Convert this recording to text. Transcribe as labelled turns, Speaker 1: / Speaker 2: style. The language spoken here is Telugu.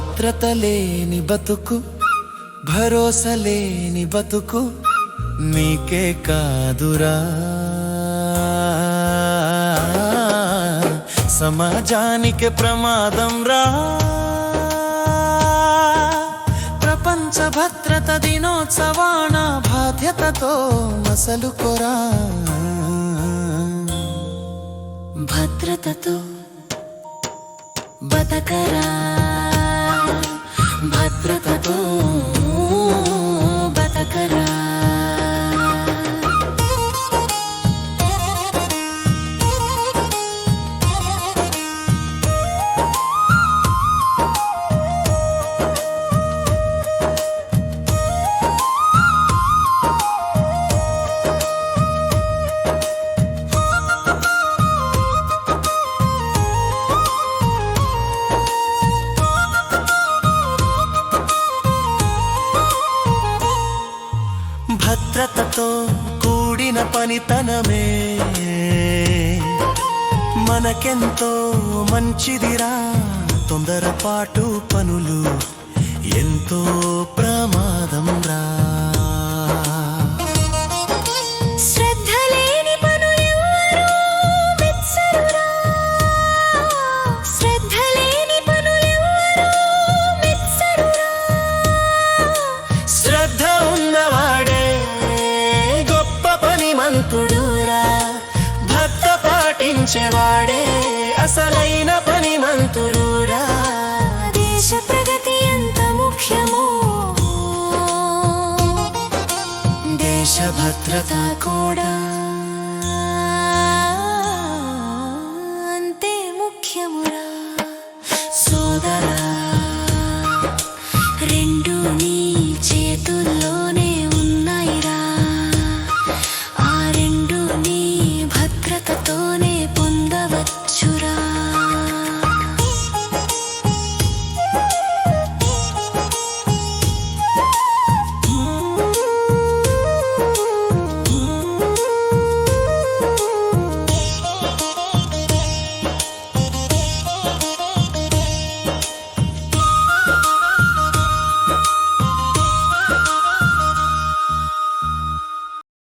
Speaker 1: భద్రత లేని బతుకు భరోసా లేని బతుకు నీకే కాదురా. సమాజానికి ప్రమాదం రా. ప్రపంచ భద్రత దినోత్సవాన బాధ్యతతో మసలు కొరా
Speaker 2: భద్రతతో బతకరా. భద్రతతో
Speaker 1: భద్రతతో కూడిన పనితనమే. మనకెంతో మంచిదిరా తొందరపాటు పనులు ఎంతో ప్రమాదం రా సాధించేవాడే అసలైన పని మంతులురా
Speaker 2: దేశ ప్రగతి ఎంత ముఖ్యమో.
Speaker 1: దేశ భద్రత
Speaker 2: కూడా అంతే ముఖ్యమురా సోదరా రెండు నీ చేతుల్లోనే